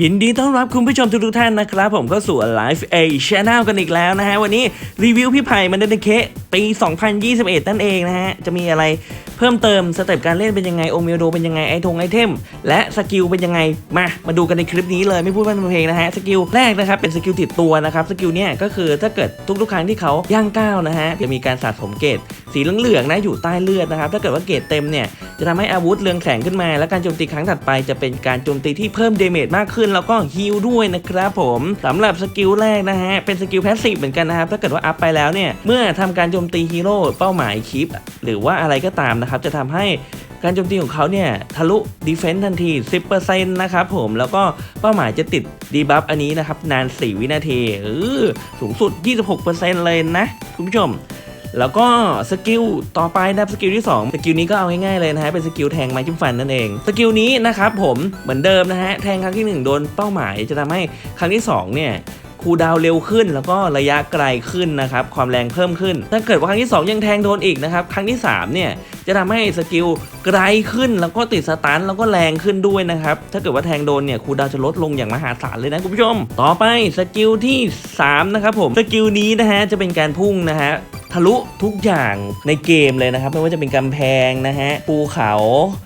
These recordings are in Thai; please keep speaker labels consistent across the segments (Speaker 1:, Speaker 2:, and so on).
Speaker 1: ยินดีต้อนรับคุณผู้ชมทุกท่านนะครับ ผมเข้าสู่ Live A Channel กันอีกแล้วนะฮะ วันนี้รีวิวพี่ไผ่มันเดนเค ปี 2021 นั่นเองนะฮะ จะมีอะไรเพิ่มเติมสเต็ปการเล่นเป็นยังไงโอเมโดเป็นยังไงไอทงไอเทมและสกิลเป็นยังไงมามาดูกันในคลิปนี้เลยไม่พูดพร่ำทำเพลงนะฮะสกิลแรกนะครับเป็นสกิลติดตัวนะครับสกิลเนี่ยก็คือถ้าเกิดทุกๆ ครั้งที่เขาย่างก้าวนะฮะจะมีการสะสมเกรดสีเหลืองๆนะอยู่ใต้เลือดนะครับถ้าเกิดว่าเกรดเต็มเนี่ยจะทำให้อาวุธเรืองแสงขึ้นมา และการโจมตีครั้งถัดไปจะเป็นการโจมตีที่เพิ่มเดเมจมากขึ้น แล้วก็ฮีลด้วยนะครับผมสำหรับสกิลแรกนะฮะเป็นสกิลแพสซีฟเหมือนกันนะครับถ้าเกิดว่าอัพไปแล้วเนี่ยเมื่อทำการโจมมตีฮีโร่เป้าหมายคลิป หรือว่าอะไรก็ตามนะครับ จะทำให้การโจมตีของเขาเนี่ยทะลุดีเฟนต์ทันที 10%นะครับผมแล้วก็เป้าหมายจะติดดีบัฟอันนี้นะครับ นาน 4 วินาทีเออสูงสุด 26%เลยนะ คุณผู้ชม แล้วก็สกิลต่อไปนะครับสกิลที่ 2 สกิลนี้ก็เอาง่ายๆเลยนะฮะ เป็นสกิลแทงไม้จิ้มฟันนั่นเอง สกิลนี้นะครับผมเหมือนเดิมนะฮะ แทงครั้งที่ 1 โดนเป้าหมายจะทำให้ครั้งที่ 2 เนี่ย คูลดาวเร็วขึ้น แล้วก็ระยะไกลขึ้นนะครับความแรงเพิ่มขึ้น ถ้าเกิดว่าครั้งที่ 2 ยังแทงโดนอีกนะครับครั้งที่3เนี่ยจะทำให้สกิลไกลขึ้นแล้วก็ติดสตันแล้วก็แรงขึ้นด้วยนะครับถ้าเกิดว่าแทงโดนเนี่ยคูลดาวจะลดลงอย่างมหาศาลเลยนะคุณผู้ชม ต่อไปสกิลที่3นะครับผมสกิลนี้นะฮะจะเป็นการพุ่งนะฮะ ทะลุทุกอย่างในเกมเลยนะครับ ไม่ว่าจะเป็นกำแพงนะฮะภูเขา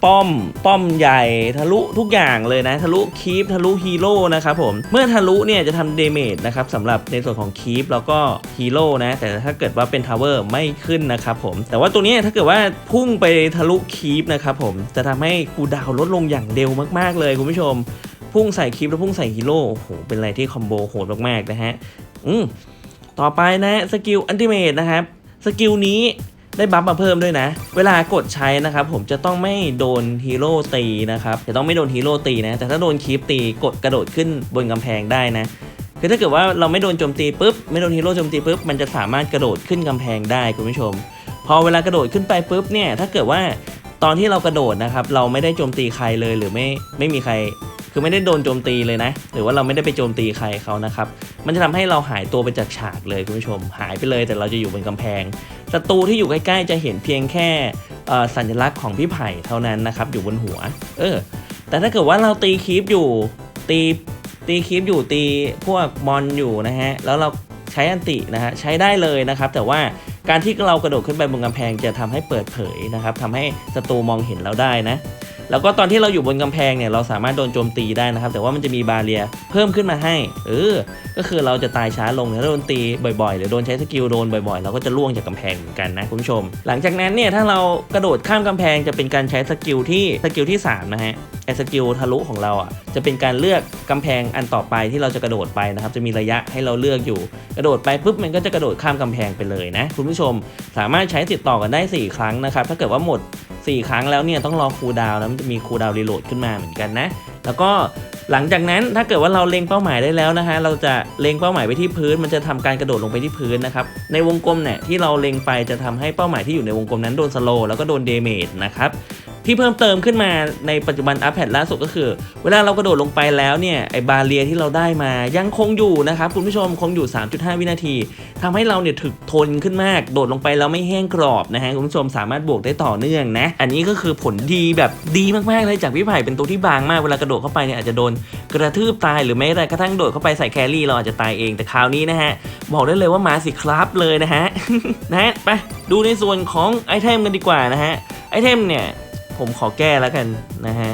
Speaker 1: ป้อมป้อมใหญ่ทะลุทุกอย่างเลยนะ ทะลุคีปทะลุฮีโร่นะครับผมเมื่อทะลุเนี่ยจะทำเดเมจนะครับสำหรับในส่วนของคีปแล้วก็ฮีโร่นะแต่ถ้าเกิดว่าเป็นทาวเวอร์ไม่ขึ้นนะครับผมแต่ว่าตัวนี้ถ้าเกิดว่าพุ่งไปทะลุคีปนะครับผมจะทำให้คูดาวลดลงอย่างเร็วมากๆเลยคุณผู้ชม พุ่งใส่คีปแล้วพุ่งใส่ฮีโร่โอ้โหเป็นอะไรที่คอมโบโหดมากๆนะฮะอืม ต่อไปนะสกิลอันติเมตนะครับสกิลนี้ได้บัฟมาเพิ่มด้วยนะ เวลากดใช้นะครับผมจะต้องไม่โดนฮีโร่ตีนะครับจะต้องไม่โดนฮีโร่ตีนะ แต่ถ้าโดนคีปตีกดกระโดดขึ้นบนกำแพงได้นะคือถ้าเกิดว่าเราไม่โดนโจมตีปุ๊บไม่โดนฮีโร่โจมตีปุ๊บมันจะสามารถกระโดดขึ้นกำแพงได้คุณผู้ชม พอเวลากระโดดขึ้นไปปุ๊บเนี่ยถ้าเกิดว่าตอนที่เรากระโดดนะครับเราไม่ได้โจมตีใครเลยหรือไม่ไม่มีใคร คือไม่ได้โดนโจมตีเลยนะ หรือว่าเราไม่ได้ไปโจมตีใครเขานะครับ มันจะทำให้เราหายตัวไปจากฉากเลยคุณผู้ชม หายไปเลยแต่เราจะอยู่บนกำแพงศัตรูที่อยู่ใกล้ๆจะเห็นเพียงแค่สัญลักษณ์ของพี่ไผ่เท่านั้นนะครับอยู่บนหัว เออ แต่ถ้าเกิดว่าเราตีคีปอยู่ตีตีคีปอยู่ตีพวกมอนอยู่นะฮะแล้วเราใช้อันตินะฮะใช้ได้เลยนะครับ แต่ว่าการที่เรากระโดดขึ้นไปบนกำแพงจะทำให้เปิดเผยนะครับทำให้ศัตรูมองเห็นเราได้นะ แล้วก็ตอนที่เราอยู่บนกำแพงเนี่ยเราสามารถโดนโจมตีได้นะครับ แต่ว่ามันจะมีบาเรียเพิ่มขึ้นมาให้ เออ ก็คือเราจะตายช้าลงถ้าโดนตีบ่อยๆ หรือโดนใช้สกิลโดนบ่อยๆ เราก็จะล่วงจากกำแพงเหมือนกันนะคุณผู้ชม หลังจากนั้นเนี่ยถ้าเรากระโดดข้ามกำแพงจะเป็นการใช้สกิลที่สกิลที่สามนะฮะไอสกิลทะลุของเราอะจะเป็นการเลือกกำแพงอันต่อไปที่เราจะกระโดดไปนะครับ จะมีระยะให้เราเลือกอยู่ กระโดดไปปุ๊บมันก็จะกระโดดข้ามกำแพงไปเลยนะ คุณผู้ชมสามารถใช้ติดต่อกันได้ 4 ครั้งนะครับ ถ้าเกิดว่าหมด 4 ครั้งแล้วเนี่ยต้องรอคูลดาวน์แล้วมันจะมีคูลดาวน์รีโหลดขึ้นมาเหมือนกันนะ แล้วก็หลังจากนั้นถ้าเกิดว่าเราเล็งเป้าหมายได้แล้วนะฮะเราจะเล็งเป้าหมายไปที่พื้น มันจะทำการกระโดดลงไปที่พื้นนะครับในวงกลมเนี่ยที่เราเล็งไปจะทำให้เป้าหมายที่อยู่ในวงกลมนั้นโดนสโลแล้วก็โดนเดเมจนะครับ ที่เพิ่มเติมขึ้นมาในปัจจุบันอัปเดตล่าสุดก็คือ เวลาเรากระโดดลงไปแล้วเนี่ยไอบาเรียที่เราได้มายังคงอยู่นะครับคุณผู้ชมคงอยู่ 3.5 วินาทีทำให้เราเนี่ยถึกทนขึ้นมาก โดดลงไปแล้วไม่แห้งกรอบนะฮะคุณผู้ชมสามารถบวกได้ต่อเนื่องนะ อันนี้ก็คือผลดีแบบดีมากๆเลยจากพี่ไผ่เป็นตัวที่บางมากเวลากระโดดเข้าไปเนี่ยอาจจะโดนกระทืบตายหรือแม้แต่กระทั่งโดดเข้าไปใส่แครี่เราอาจจะตายเองแต่คราวนี้นะฮะบอกได้เลยว่ามาสิครับเลยนะฮะนะฮะไปดูในส่วนของไอเทมกันดีกว่านะฮะไอเทมเนี่ย ผมขอแก้แล้วกันนะฮะ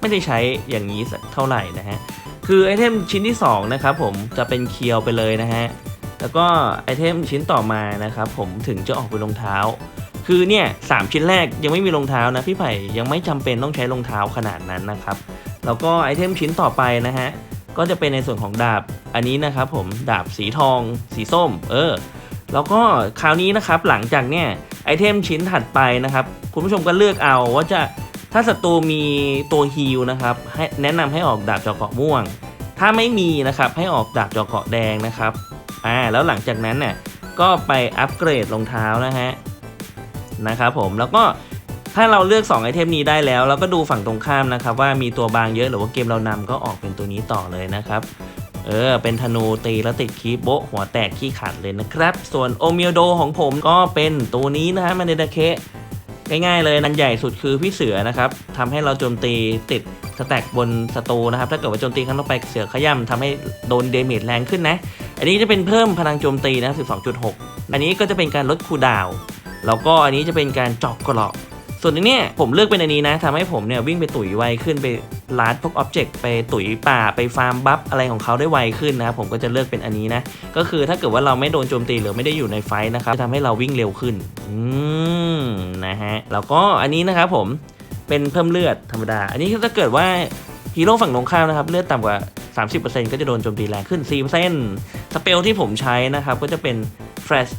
Speaker 1: ไม่ได้ใช้อย่างนี้สักเท่าไหร่นะฮะ คือไอเทมชิ้นที่ 2 นะครับผมจะเป็นเคียวไปเลยนะฮะ แล้วก็ไอเทมชิ้นต่อมานะครับผมถึงจะออกเป็นรองเท้า คือเนี่ยสามชิ้นแรกยังไม่มีรองเท้านะพี่ไผ่ยังไม่จำเป็นต้องใช้รองเท้าขนาดนั้นนะครับ แล้วก็ไอเทมชิ้นต่อไปนะฮะก็จะเป็นในส่วนของดาบอันนี้นะครับผมดาบสีทอง สีส้ม เออ แล้วก็คราวนี้นะครับหลังจากเนี่ย ไอเทมชิ้นถัดไปนะครับ คุณผู้ชมก็เลือกเอาว่าจะถ้าศัตรูมีตัวฮีลนะครับให้แนะนำให้ออกดาบจอเกาะม่วง ถ้าไม่มีนะครับให้ออกดาบจอเกาะแดงนะครับอ่าแล้วหลังจากนั้นเนี่ยก็ไปอัปเกรดรองเท้านะฮะนะครับผมแล้วก็ถ้าเราเลือก 2 ไอเทมนี้ได้แล้ว เราก็ดูฝั่งตรงข้ามนะครับ ว่ามีตัวบางเยอะหรือว่าเกมเรานำก็ออกเป็นตัวนี้ต่อเลยนะครับ เออ เป็นธนูตีแล้วติดคีบโบะหัวแตกขี้ขาดเลยนะครับ ส่วนโอเมียโดของผมก็เป็นตัวนี้นะฮะมันเดดาเคง่ายๆเลยนันใหญ่สุดคือพี่เสือนะครับทำให้เราโจมตีติดสแต็กบนศัตรูนะครับ ถ้าเกิดว่าโจมตีครั้งต่อไปเสือขย่ำทำให้โดนเดเมจแรงขึ้นนะ อันนี้จะเป็นเพิ่มพลังโจมตีนะ 12.6 อันนี้ก็จะเป็นการลดคูดาว แล้วก็อันนี้จะเป็นการเจอกกราะ ส่วนนเนี้ยผมเลือกเป็นอันนี้นะทำให้ผมเนี่ยวิ่งไปตุ๋ยไวขึ้นไปลาดพวกอ็อบเจกต์ไปตุ๋ยป่าไปฟาร์มบัฟอะไรของเขาได้ไวขึ้นนะครับผมก็จะเลือกเป็นอันนี้นะ ก็คือถ้าเกิดว่าเราไม่โดนโจมตีหรือไม่ได้อยู่ในไฟท์นะครับจะทำให้เราวิ่งเร็วขึ้นอืมนะฮะแล้วก็อันนี้นะครับผมเป็นเพิ่มเลือดธรรมดา อันนี้ถ้าเกิดว่าฮีโร่ฝั่งตรงข้ามนะครับเลือดต่ำกว่า 30%ก็จะโดนโจมตีแรงขึ้น 4%สเปลที่ผมใช้นะครับก็จะเป็น Flash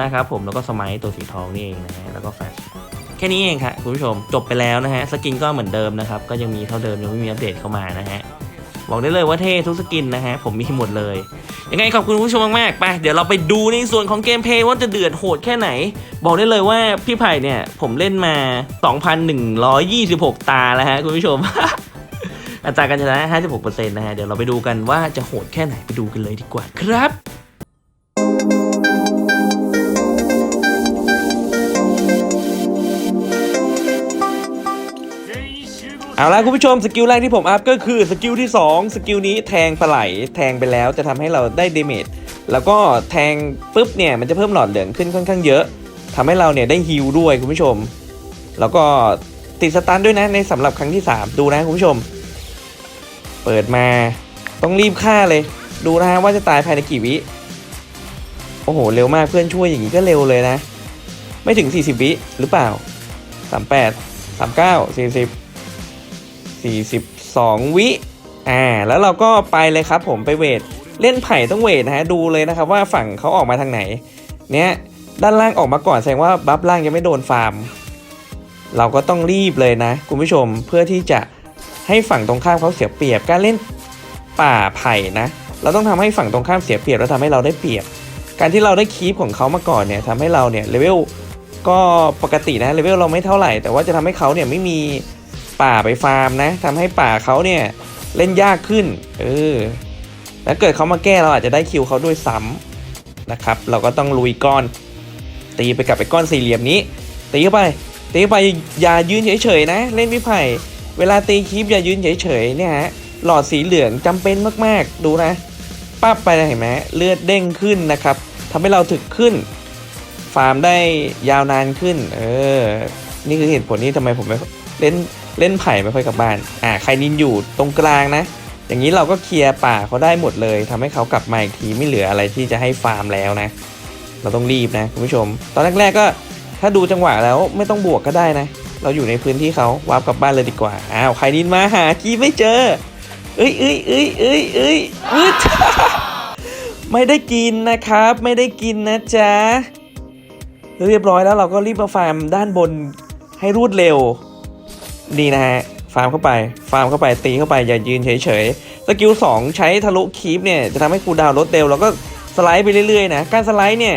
Speaker 1: นะครับผมแล้วก็สมัยตัวสีทองนี่เองนะฮะแล้วก็ Flash แค่นี้เองครับคุณผู้ชมจบไปแล้วนะฮะสกินก็เหมือนเดิมนะครับก็ยังมีเท่าเดิมยังไม่มีอัปเดตเข้ามานะฮะบอกได้เลยว่าเท่ทุกสกินนะฮะผมมีหมดเลยยังไงขอบคุณผู้ชมมากๆไปเดี๋ยวเราไปดูในส่วนของเกมเพลย์ว่าจะเดือดโหดแค่ไหน บอกได้เลยว่าพี่ไผ่เนี่ยผมเล่นมา 2,126 ตาแล้วฮะคุณผู้ชม อัตราการชนะ 56%นะฮะเดี๋ยวเราไปดูกันว่าจะโหดแค่ไหนไปดูกันเลยดีกว่าครับ เอาละคุณผู้ชมสกิลแรกที่ผมอัพก็คือสกิลที่ 2 สกิลนี้แทงปลาไหลแทงไปแล้วจะทำให้เราได้เดเมจแล้วก็แทงปุ๊บเนี่ยมันจะเพิ่มหลอดเหลืองขึ้นค่อนข้างเยอะทำให้เราเนี่ยได้ฮิลด้วยคุณผู้ชม แล้วก็ติดสตันด้วยนะในสำหรับครั้งที่ 3 ดูนะคุณผู้ชม เปิดมาต้องรีบฆ่าเลย ดูนะฮะว่าจะตายภายในกี่วิโอ้โหเร็วมากเพื่อนช่วยอย่างนี้ก็เร็วเลยนะ ไม่ถึง 40 วิหรือเปล่า 38 39 40 42 วิอ่าแล้วเราก็ไปเลยครับผมไปเวทเล่นไผ่ต้องเวทนะฮะดูเลยนะครับว่าฝั่งเขาออกมาทางไหน เนี้ยด้านล่างออกมาก่อนแสดงว่าบัฟล่างยังไม่โดนฟาร์ม เราก็ต้องรีบเลยนะ คุณผู้ชมเพื่อที่จะให้ฝั่งตรงข้ามเขาเสียเปรียบการเล่นป่าไผ่นะ เราต้องทำให้ฝั่งตรงข้ามเสียเปรียบแล้วทำให้เราได้เปรียบ การที่เราได้คีปของเขามาก่อนเนี่ยทำให้เราเนี่ยเลเวลก็ปกตินะเลเวลเราไม่เท่าไหร่ แต่ว่าจะทำให้เขาเนี่ยไม่มี ป่าไปฟาร์มนะทำให้ป่าเขาเนี่ยเล่นยากขึ้น เออแล้วเกิดเขามาแก้เราอาจจะได้คิวเขาด้วยซ้ำนะครับ เราก็ต้องลุยก้อน ตีไปกับไอ้ก้อนสี่เหลี่ยมนี้ ตีเข้าไป ตีเข้าไปอย่ายืนเฉยๆนะ เล่นไม่ไผ่เวลาตีคีปอย่ายืนเฉยๆเนี่ยฮะหลอดสีเหลืองจำเป็นมากๆ ดูนะปั๊บไปเห็นไหมเลือดเด้งขึ้นนะครับทำให้เราถึกขึ้น ฟาร์มได้ยาวนานขึ้น เออ นี่คือเหตุผลที่ทำไมผมเล่น เล่นไผ่ไม่ค่อยกลับบ้าน อ่าใครนินอยู่ตรงกลางนะ อย่างนี้เราก็เคลียร์ป่าเขาได้หมดเลยทำให้เขากลับมาอีกทีไม่เหลืออะไรที่จะให้ฟาร์มแล้วนะ เราต้องรีบนะคุณผู้ชม ตอนแรกๆก็ถ้าดูจังหวะแล้วไม่ต้องบวกก็ได้นะ เราอยู่ในพื้นที่เขาวาร์ปกลับบ้านเลยดีกว่า อ้าวใครนินมาหากีไม่เจอ เอ้ยเอ้ยเอ้ยเอ้ยเอ้ยอึดไม่ได้กินนะครับ ไม่ได้กินนะจ๊ะเรียบร้อยแล้วเราก็รีบมาฟาร์มด้านบนให้รวดเร็ว ดีนะฮะฟาร์มเข้าไป ฟาร์มเข้าไปตีเข้าไปอย่ายืนเฉยๆ สกิล 2 ใช้ทะลุคีปเนี่ยจะทำให้คูดาวลดเร็วแล้วก็สไลด์ไปเรื่อยๆนะ การสไลด์เนี่ย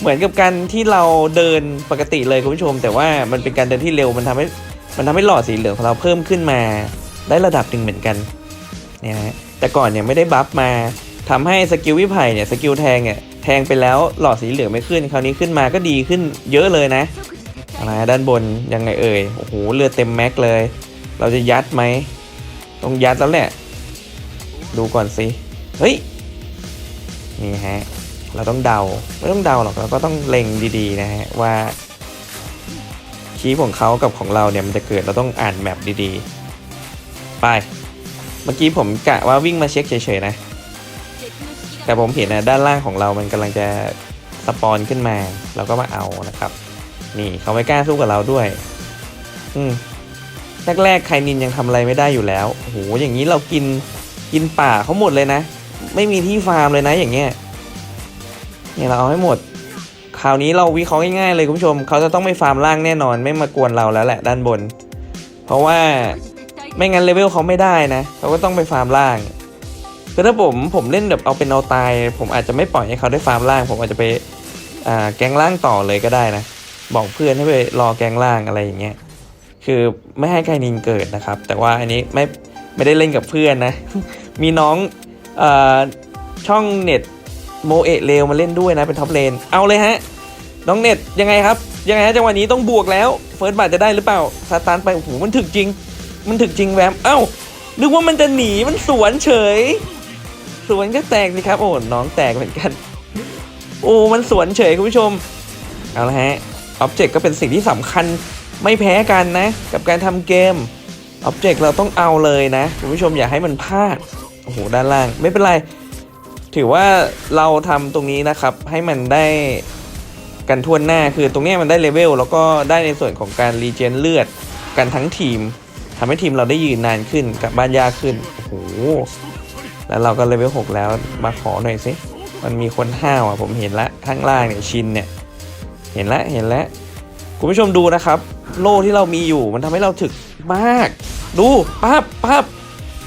Speaker 1: เหมือนกับการที่เราเดินปกติเลยคุณผู้ชม แต่ว่ามันเป็นการเดินที่เร็วมันทำให้มันทำให้หลอดสีเหลืองของเราเพิ่มขึ้นมา ได้ระดับหนึ่งเหมือนกันเนี่ยนะแต่ก่อนเนี่ยไม่ได้บัฟมาทำให้สกิลวิไผ่เนี่ยสกิลแทงเนี่ยแทงไปแล้วหลอดสีเหลืองไม่ขึ้น คราวนี้ขึ้นมาก็ดีขึ้นเยอะเลยนะ อะไรด้านบนยังไงเอ่ยโอ้โหเลือดเต็มแม็กเลย เราจะยัดไหมต้องยัดแล้วแหละดูก่อนสิเฮ้ยนี่ฮะเราต้องเดาไม่ต้องเดาหรอกเราก็ต้องเล็งดีๆนะฮะว่าคีย์ของเขากับของเราเนี่ยมันจะเกิดเราต้องอ่านแมปดีๆ ไป เมื่อกี้ผมกะว่าวิ่งมาเช็คเฉยๆนะ แต่ผมเห็นนะด้านล่างของเรามันกำลังจะสปอนขึ้นมา เราก็มาเอานะครับ นี่เขาไม่กล้าสู้กับเราด้วย อืมแรกๆใคนินยังทำอะไรไม่ได้อยู่แล้วโหอย่างนี้เรากินกินป่าเขาหมดเลยนะ ไม่มีที่ฟาร์มเลยนะอย่างเงี้ยเนี่ยเราเอาให้หมด คราวนี้เราวิเคราะห์ง่ายๆเลยคุณผู้ชมเขาจะต้องไม่ฟาร์มล่างแน่นอน ไม่มากวนเราแล้วแหละด้านบน เพราะว่าไม่งั้นเลเวลเขาไม่ได้นะเขาก็ต้องไปฟาร์มล่างคือถ้าผมผมเล่นแบบเอาเป็นเอาตาย ผมอาจจะไม่ปล่อยให้เขาได้ฟาร์มล่าง ผมอาจจะไปแกงล่างต่อเลยก็ได้นะ บอกเพื่อนให้ไปรอแกงล่างอะไรอย่างเงี้ยคือไม่ให้ใครนินเกิดนะครับ แต่ว่าอันนี้ไม่ไม่ได้เล่นกับเพื่อนนะ มีน้องเอ่อช่องเน็ตโมเอะเลวมาเล่นด้วยนะเป็นท็อปเลน เอาเลยฮะ น้องเน็ตยังไงครับ ยังไงฮะจังหวะนี้ต้องบวกแล้วเฟิร์สบัตจะได้หรือเปล่าสตาร์ทไปโอ้โหมันถึกจริง มันถึกจริงแวมเอ้านึกว่ามันจะหนีมันสวนเฉย สวนก็แตกสิครับ โอ้น้องแตกเหมือนกัน โอ้มันสวนเฉยคุณผู้ชม เอาละฮะ อ็อบเจกต์ก็เป็นสิ่งที่สำคัญไม่แพ้กันนะ กับการทำเกมอ็อบเจกต์เราต้องเอาเลยนะคุณผู้ชมอย่าให้มันพลาดโอ้โหด้านล่างไม่เป็นไร ถือว่าเราทำตรงนี้นะครับ ให้มันได้กันทั่วหน้าคือตรงนี้มันได้เลเวลแล้วก็ได้ในส่วนของการรีเจนเลือดกันทั้งทีมทำให้ทีมเราได้ยืนนานขึ้นกับบ้านยากขึ้นโอ้โหแล้วเราก็เลเวล6แล้วมาขอหน่อยสิมันมีคนห้าวอะผมเห็นละข้างล่างเนี่ยชินเนี่ย เห็นแล้วเห็นแล้วคุณผู้ชมดูนะครับ โล่ที่เรามีอยู่มันทำให้เราถึกมาก ดูปั๊บปั๊บ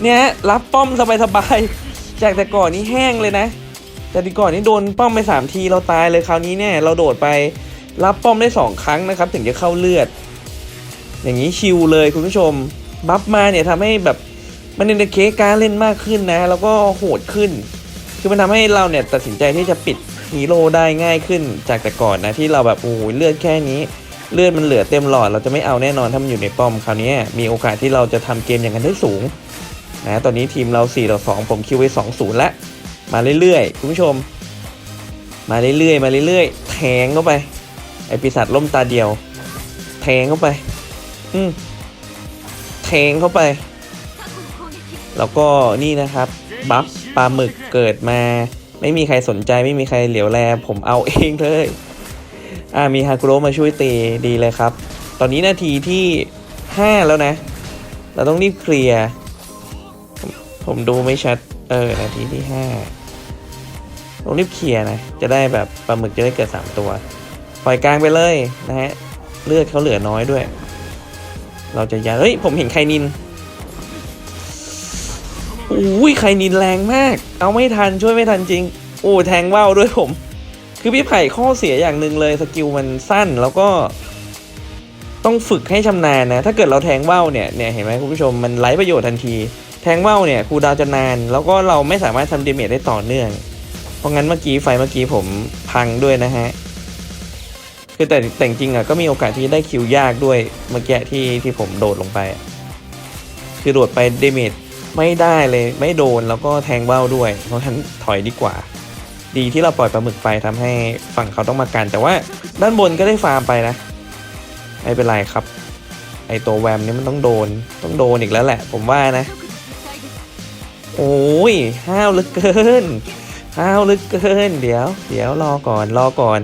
Speaker 1: เนี่ยรับป้อมสบายๆจากแต่ก่อนนี้แห้งเลยนะ แต่ดีก่อนนี้โดนป้อมไป 3 ทีเราตายเลยคราวนี้เนี่ยเราโดดไปรับป้อมได้ 2 ครั้งนะครับ ถึงจะเข้าเลือด อย่างนี้ชิลเลยคุณผู้ชมบัฟมาเนี่ยทำให้แบบมันเนเคการเล่นมากขึ้นนะ แล้วก็โหดขึ้น คือมันทำให้เราเนี่ยตัดสินใจที่จะปิด ฮีโร่ได้ง่ายขึ้นจากแต่ก่อนนะที่เราแบบโอ้โหเลือดแค่นี้ เลือดมันเหลือเต็มหลอดเราจะไม่เอาแน่นอนถ้ามันอยู่ในป้อมคราวนี้มีโอกาสที่เราจะทำเกมอย่างนั้นได้สูงนะตอนนี้ทีมเรา4ต่อ2ผมคิวไว้2 0แล้วมาเรื่อยๆคุณผู้ชม มาเรื่อยๆมาเรื่อยๆแทงเข้าไปไอปีศาจล่มตาเดียว แทงเข้าไป อืมแทงเข้าไป แล้วก็นี่นะครับ บัฟปลาหมึกเกิดมา ไม่มีใครสนใจไม่มีใครเหลียวแลผมเอาเองเลย อ่ามีฮากุโรมาช่วยตีดีเลยครับ ตอนนี้นาทีที่ 5 แล้วนะ เราต้องรีบเคลียร์ ผมดูไม่ชัด เออ นาทีที่ 5 ต้องรีบเคลียร์นะ จะได้แบบปลาหมึกจะได้เกิด 3 ตัว ปล่อยกลางไปเลยนะฮะ เลือดเขาเหลือน้อยด้วย เราจะยัดเฮ้ย ผมเห็นไคนิน อุ้ยไคนินแรงมาก เอาไม่ทันช่วยไม่ทันจริง โอ้แทงว่าวด้วยผม คือพี่ไผ่ข้อเสียอย่างหนึ่งเลยสกิลมันสั้นแล้วก็ ต้องฝึกให้ชำนาญนะ ถ้าเกิดเราแทงว่าวเนี่ยเนี่ยเห็นไหมคุณผู้ชมมันไร้ประโยชน์ทันที แทงว่าวเนี่ยครูดาวจะนาน แล้วก็เราไม่สามารถทำเดเมจได้ต่อเนื่อง เพราะงั้นเมื่อกี้ไฟเมื่อกี้ผมพังด้วยนะฮะคือแต่แต่จริงอะก็มีโอกาสที่ได้คิวยากด้วยเมื่อกี้ที่ที่ผมโดดลงไป คือโดดไปเดเมจ ไม่ได้เลยไม่โดนแล้วก็แทงว่าด้วย เพราะฉะนั้นถอยดีกว่า ดีที่เราปล่อยปลาหมึกไปทำให้ฝั่งเขาต้องมากัน แต่ว่าด้านบนก็ได้ฟาร์มไปนะ ไม่เป็นไรครับ ไอตัวแวมนี่มันต้องโดนต้องโดนอีกแล้วแหละ ผมว่านะ โอ้ยห้าวเหลึกเกินห้าวเหลึกเกิน เดี๋ยว เดี๋ยวรอก่อนรอก่อน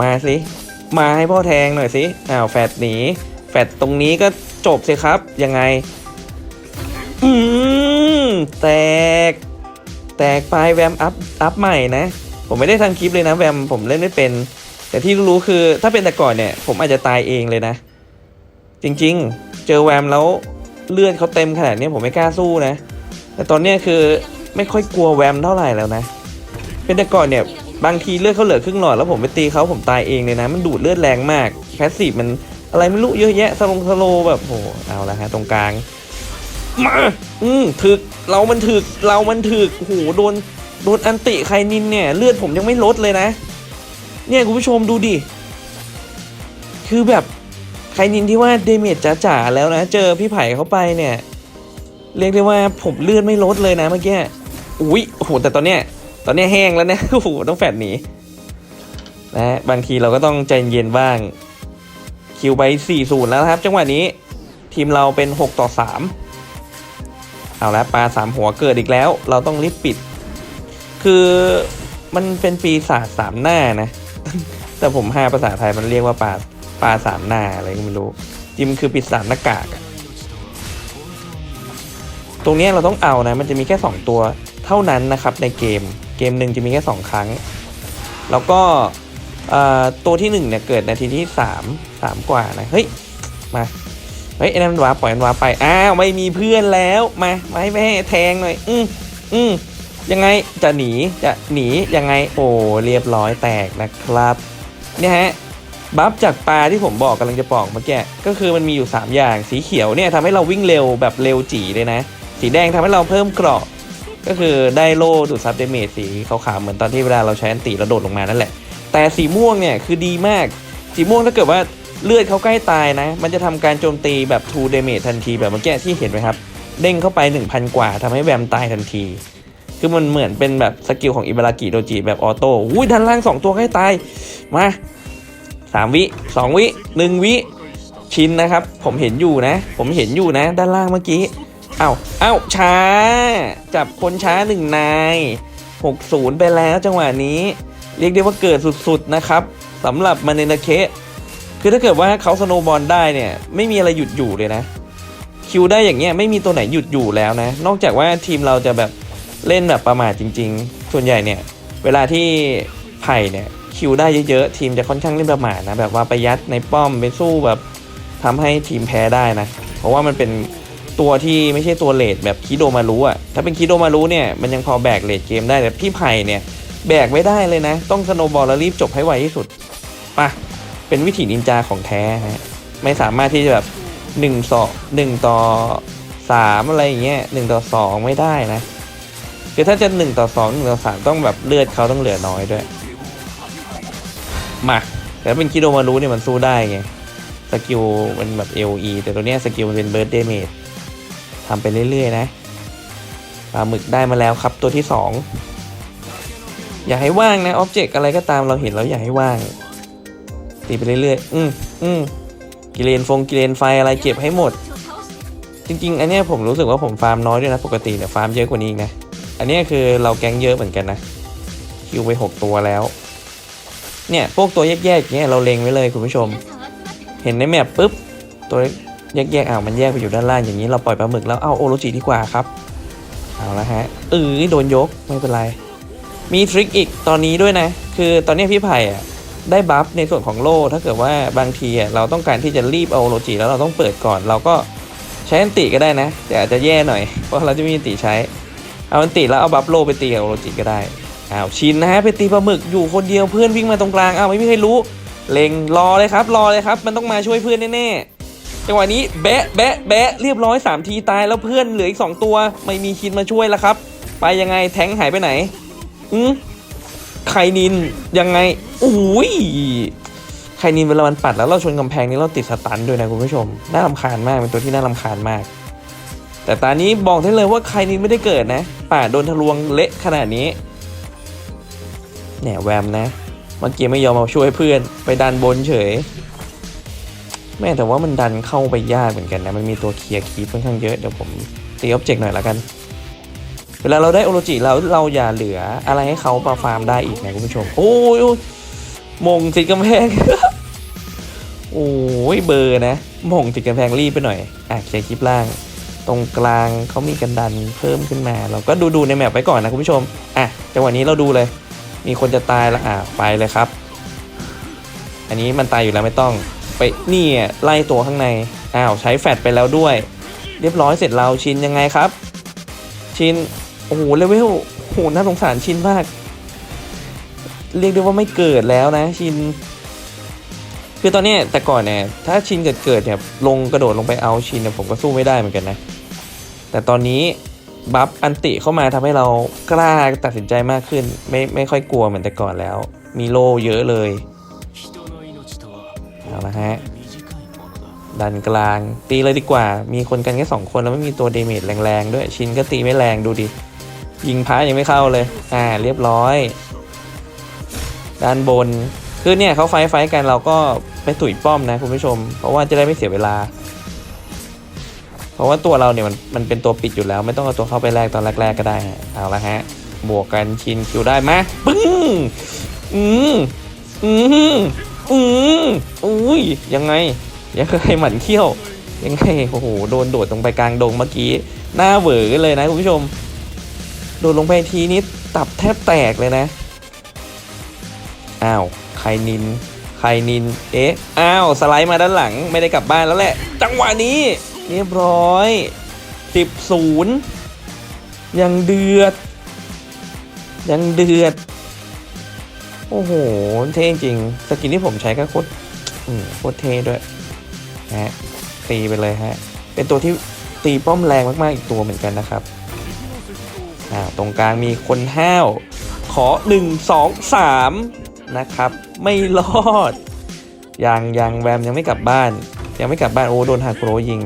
Speaker 1: มาสิมาให้พ่อแทงหน่อยสิอ้าวแฟดหนีแฟดตรงนี้ก็จบสิครับยังไง อืม แตก แตกไปแวมอัพอัพใหม่นะ ผมไม่ได้ทำคลิปเลยนะแวมผมเล่นไม่เป็น แต่ที่รู้คือถ้าเป็นแต่ก่อนเนี่ย ผมอาจจะตายเองเลยนะ จริงๆ เจอแวมแล้วเลือดเขาเต็มขนาดนี้ผมไม่กล้าสู้นะ แต่ตอนนี้คือไม่ค่อยกลัวแวมเท่าไหร่แล้วนะ เป็นแต่ก่อนเนี่ยบางทีเลือดเขาเหลือครึ่งหลอดแล้วผมไปตีเขาผมตายเองเลยนะ มันดูดเลือดแรงมากแพสซีฟมันอะไรไม่รู้เยอะแยะสลงสโลแบบโหเอาละฮะตรงกลาง มา อืมถึก เรามันถึก เรามันถึกโหโดน โดนอันติไคนินเนี่ย เลือดผมยังไม่ลดเลยนะ เนี่ยคุณผู้ชมดูดิ คือแบบไคนินที่ว่าเดเมจจ๋าๆแล้วนะ เจอพี่ไผ่เข้าไปเนี่ย เรียกได้ว่าผมเลือดไม่ลดเลยนะเมื่อกี้ อุ้ยโอ้โห แต่ตอนเนี้ย ตอนเนี้ยแห้งแล้วนะ โอ้โห ต้องแฟดหนี นะ บางทีเราก็ต้องใจเย็นบ้าง คิวไป4-0แล้วครับ จังหวะนี้ทีมเราเป็น 6 ต่อ 3 เอาละปลาสามหัวเกิดอีกแล้ว เราต้องรีบปิด คือมันเป็นปีศาจสามหน้านะ แต่ผมห้าภาษาไทยมันเรียกว่าปลาปลาสามหน้าอะไรก็ไม่รู้จริงๆคือปีศาจหน้ากากตรงนี้เราต้องเอานะ มันจะมีแค่ 2 ตัวเท่านั้นนะครับในเกม เกมหนึ่งจะมีแค่ 2 ครั้ง แล้วก็ตัวที่1เนี่ยเกิดนาทีที่ 3 3 กว่านะ เฮ้ย มา เฮ้ยไอ้นั่นวาปล่อยมันวาไปอ้าวไม่มีเพื่อนแล้วมามาให้แม่แทงหน่อย อืมอืมยังไงจะหนีจะหนียังไงโอ้เรียบร้อยแตกนะครับเนี่ยฮะบัฟจากปลาที่ผมบอกกำลังจะบอกเมื่อกี้ก็คือมันมีอยู่ 3 อย่างสีเขียวเนี่ยทำให้เราวิ่งเร็วแบบเร็วจีเลยนะ สีแดงทำให้เราเพิ่มเกราะ ก็คือได้โล่ดูดซับเดเมจสีขาวๆเหมือนตอนที่เวลาเราใช้อันติแล้วโดดลงมานั่นแหละ แต่สีม่วงเนี่ยคือดีมาก สีม่วงถ้าเกิดว่า เลือดเขาใกล้ตายนะ มันจะทำการโจมตีแบบ 2 damage ทันทีแบบเมื่อกี้ที่เห็นไหมครับ เด้งเข้าไป 1,000 กว่าทำให้แวมตายทันที คือมันเหมือนเป็นแบบสกิลของอิบารากิโดจิแบบออโต้อุ้ยด้านล่าง 2 ตัวใกล้ตาย มา 3 วิ 2 วิ 1 วิ ชินนะครับ ผมเห็นอยู่นะ ผมเห็นอยู่นะ ด้านล่างเมื่อกี้เอ้าเอ้าช้า จับคนช้าหนึ่งนาย60 ไปแล้วจังหวะนี้ เรียกได้ว่าเกิดสุดๆนะครับสำหรับมาเนนาเคะ คือถ้าเกิดว่าเขาสโนว์บอลได้เนี่ย ไม่มีอะไรหยุดอยู่เลยนะ คิวได้อย่างเงี้ยไม่มีตัวไหนหยุดอยู่แล้วนะ นอกจากว่าทีมเราจะแบบเล่นแบบประมาทจริง ๆ ส่วนใหญ่เนี่ย เวลาที่ไผ่เนี่ยคิวได้เยอะๆทีมจะค่อนข้างเล่นประมาทนะแบบว่าไปยัดในป้อมไปสู้แบบทำให้ทีมแพ้ได้นะ เพราะว่ามันเป็นตัวที่ไม่ใช่ตัวเลดแบบคิโดมารู้อะถ้าเป็นคิโดมารู้เนี่ยมันยังพอแบกเลดเกมได้แต่พี่ไผ่เนี่ยแบกไม่ได้เลยนะ ต้องสโนบอลแล้วรีบจบให้ไวที่สุดไป เป็นวิถีนินจาของแท้ฮะไม่สามารถที่จะแบบหนึ่งสองหนึ่งต่อสามอะไรอย่างเงี้ยหนึ่งต่อสองไม่ได้นะคือถ้าจะหนึ่งต่อสองหนึ่งต่อสามต้องแบบเลือดเขาต้องเหลือน้อยด้วย มาแต่เป็นคิโดมารู้เนี่ยมันสู้ได้ไงสกิลมันแบบ LE แต่ตัวเนี้ยสกิลมันเป็นเบิร์ดเดเมจทำไปเรื่อยๆนะปลาหมึกได้มาแล้วครับตัวที่สองอย่าให้ว่างนะออบเจกต์อะไรก็ตามเราเห็นแล้วอย่าให้ว่าง ตีไปเรื่อยๆ อืมอืมกิเลนฟงกิเลนไฟอะไรเก็บให้หมด จริง ๆ อันนี้ผมรู้สึกว่าผมฟาร์มน้อยด้วยนะ ปกติเนี่ยฟาร์มเยอะกว่านี้อีกนะ อันนี้คือเราแก๊งเยอะเหมือนกันนะ คิวไป 6 ตัวแล้ว เนี่ยพวกตัวแยกๆอย่างเงี้ยเราเล็งไว้เลยคุณผู้ชม เห็นในแมปปุ๊บตัวแยกๆอ้าวมันแยกไปอยู่ด้านล่างอย่างนี้เราปล่อยปลาหมึกแล้วเอาโอโรจิดีกว่าครับเอาละฮะเออโดนยกไม่เป็นไร มีทริคอีกตอนนี้ด้วยนะ คือตอนนี้พี่ไผ่อะ ได้บัฟในส่วนของโล่ถ้าเกิดว่าบางทีเราต้องการที่จะรีบเอาโรจิแล้วเราต้องเปิดก่อน เราก็ใช้อันติก็ได้นะ แต่อาจจะแย่หน่อย เพราะเราจะไมมีอันติใช้ เอาอันติแล้วเอาบัฟโล่ไปตีกับโรจิก็ได้อ้าวชินนะฮะไปตีปลาหมึกอยู่คนเดียวเพื่อนวิ่งมาตรงกลางอ้าวไม่มีใครรู้เล็งรอเลยครับรอเลยครับ มันต้องมาช่วยเพื่อนแน่ๆจังหวะนี้แบะแบะแบะเรียบร้อย3ทีตายแล้วเพื่อนเหลืออีก2ตัว ไม่มีคินมาช่วยแล้วครับ ไปยังไงแทงหายไปไหนอืม ไคนินยังไงอุ้ยไคนินเวลามันปัดแล้วเราชนกำแพงนี้เราติดสตันด้วยนะคุณผู้ชม น่ารำคาญมากเป็นตัวที่น่ารำคาญมาก แต่ตอนนี้บอกได้เลยว่าไคนินไม่ได้เกิดนะ ป่าโดนทะลวงเละขนาดนี้เนี่ยแวมนะเมื่อกี้ไม่ยอมมาช่วยเพื่อน ไปดันบนเฉย แม่แต่ว่ามันดันเข้าไปยากเหมือนกันนะ มันมีตัวเคลียร์คีปค่อนข้างเยอะ เดี๋ยวผมตีออบเจกต์หน่อยละกัน เวลาเราได้โอโรจิแล้วเราอย่าเหลืออะไรให้เขามาฟาร์มได้อีกนะคุณผู้ชม โอ้ยมงติดกำแพง โอ้ยเบอร์นะ มงติดกำแพงรีบไปหน่อย อะเคลียร์คลิปล่าง ตรงกลางเขามีกันดันเพิ่มขึ้นมา เราก็ดูดูในแมปไว้ก่อนนะคุณผู้ชม อะจังหวะนี้เราดูเลย มีคนจะตายแล้วอะไปเลยครับ อันนี้มันตายอยู่แล้วไม่ต้อง ไปนี่ไล่ตัวข้างใน อ้าวใช้แฟดไปแล้วด้วย เรียบร้อยเสร็จเราชินยังไงครับ ชิน โอ้โหเลเวลโอ้โหน่าสงสารชินมาก เรียกได้ว่าไม่เกิดแล้วนะ ชิน คือตอนนี้แต่ก่อนเนี่ยถ้าชินเกิดเกิดเนี่ยลงกระโดดลงไปเอาชินเนี่ยผมก็สู้ไม่ได้เหมือนกันนะ แต่ตอนนี้บัฟอันติเข้ามาทำให้เรากล้าตัดสินใจมากขึ้น ไม่ไม่ค่อยกลัวเหมือนแต่ก่อนแล้ว มีโลเยอะเลยเอาละฮะดันกลางตีเลยดีกว่า มีคนกันแค่สองคนแล้วไม่มีตัวเดเมจแรงๆด้วย ชินก็ตีไม่แรงดูดิ ยิงพระยังไม่เข้าเลย อ่า เรียบร้อย ด้านบน คือเนี่ยเขาไฟไฟกันเราก็ไปตุ๋ยป้อมนะคุณผู้ชม เพราะว่าจะได้ไม่เสียเวลา เพราะว่าตัวเราเนี่ยมันมันเป็นตัวปิดอยู่แล้ว ไม่ต้องเอาตัวเข้าไปแรกตอนแรกๆก็ได้ฮะเอาละฮะ บวกกันชินคิวได้ไหมปึ้ง อืมอืมอืมอุ้ยยังไง ยังไงหมันเขี้ยว ยังไง โอ้โห โดนโดดลงไปกลางดงเมื่อกี้ หน้าเหวอเลยนะคุณผู้ชม ดดลงไปทีนี้ตับแทบแตกเลยนะ อ้าวใครนินใครนิน เอ๊ะ อ้าว สไลด์มาด้านหลังไม่ได้กลับบ้านแล้วแหละ จังหวะนี้ เรียบร้อยสิบศูนย์ยังเดือด ยังเดือด โอ้โห เท่จริง สกินที่ผมใช้ก็โคตรโคตรเท่ด้วยฮะตีไปเลยฮะ เป็นตัวที่ตีป้อมแรงมาก ๆ อีกตัวเหมือนกันนะครับ อ่าตรงกลางมีคนห้าว ขอ 1 2 3 นะครับ ไม่รอด ยังยังแวมยังไม่กลับบ้าน ยังไม่กลับบ้าน โอ้โดนฮาคุโรยิง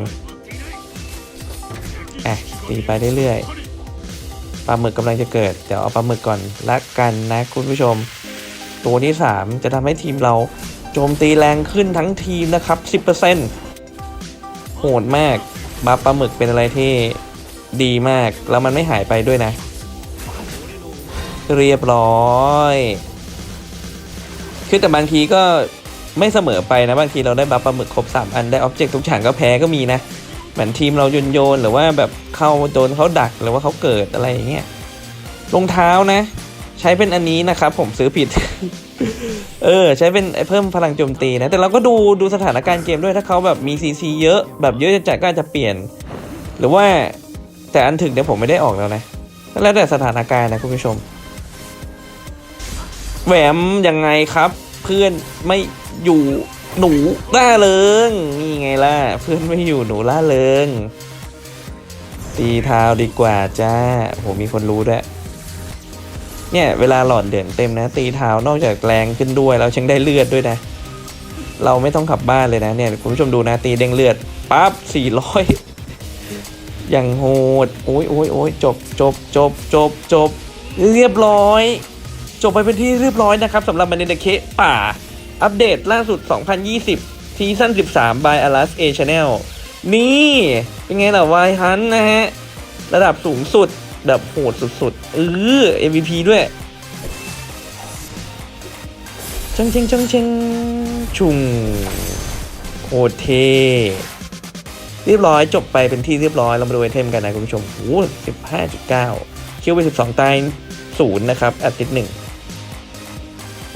Speaker 1: อะตีไปเรื่อยๆปลาหมึกกำลังจะเกิด เดี๋ยวเอาปลาหมึกก่อนละกันนะคุณผู้ชม ตัวที่ 3 จะทำให้ทีมเราโจมตีแรงขึ้นทั้งทีมนะครับ 10%โหดมาก บัฟปลาหมึกเป็นอะไรที่ ดีมาก แล้วมันไม่หายไปด้วยนะ เรียบร้อย คือแต่บางทีก็ไม่เสมอไปนะ บางทีเราได้บัฟปลาหมึกครบ 3 อันได้ออบเจกต์ทุกฉากก็แพ้ก็มีนะ เหมือนทีมเราโยนโยนหรือว่าแบบเข้าโดนเขาดักหรือว่าเขาเกิดอะไรอย่างเงี้ยรองเท้านะ ใช้เป็นอันนี้นะครับ ผมซื้อผิด เออ ใช้เป็นเพิ่มพลังโจมตีนะ แต่เราก็ดูดูสถานการณ์เกมด้วยถ้าเขาแบบมีซีซีเยอะแบบเยอะจัดก็อาจจะเปลี่ยน หรือว่า แต่อันถึงเนี่ยผมไม่ได้ออกแล้วนะ แล้วแต่สถานการณ์นะคุณผู้ชม แหวมยังไงครับ เพื่อนไม่อยู่หนูล่าเริงนี่ไงล่ะ เพื่อนไม่อยู่หนูล่าเริง ตีเท้าดีกว่าจ้าโหมีคนรู้ด้วยเนี่ยเวลาหลอดเด่นเต็มนะ ตีเท้านอกจากแรงขึ้นด้วยแล้วยังได้เลือดด้วยนะ เราไม่ต้องขับบ้านเลยนะเนี่ยคุณผู้ชมดูนะตีเด้งเลือดปั๊บสี่ร้อย อย่างโหด โอ้ยโอ้ยโอ้ยจบจบจบจบจบเรียบร้อย จบไปเป็นที่เรียบร้อยนะครับสำหรับมันในเคป่า อัปเดตล่าสุด 2020ซีซั่น13 by Alas A Channel นี่ เป็นไงล่ะวายฮันนะฮะ ระดับสูงสุด แบบโหดสุดๆเออ MVP ด้วยจังเชงจังเชงชุงโคตรเท เรียบร้อยจบไปเป็นที่เรียบร้อยเรามาดูไอเทมกันนะคุณผู้ชมโอ้สิบห้าจุดเก้าคิวไปสิบสองตายศูนย์นะครับแอตติดหนึ่ง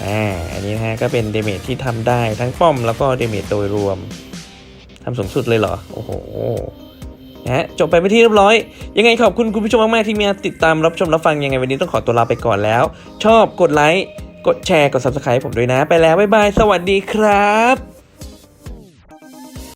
Speaker 1: อ่าอันนี้นะฮะก็เป็นเดเมจที่ทำได้ทั้งป้อมแล้วก็เดเมจโดยรวมทำสูงสุดเลยเหรอ โอ้โหนะฮะจบไปเป็นที่เรียบร้อย ยังไงขอบคุณคุณผู้ชมมาก ๆ ที่มาติดตามรับชมรับฟังยังไงวันนี้ต้องขอตัวลาไปก่อนแล้ว ชอบกดไลค์กดแชร์กด subscribe ผมด้วยนะ ไปแล้ว บ๊ายบาย สวัสดีครับ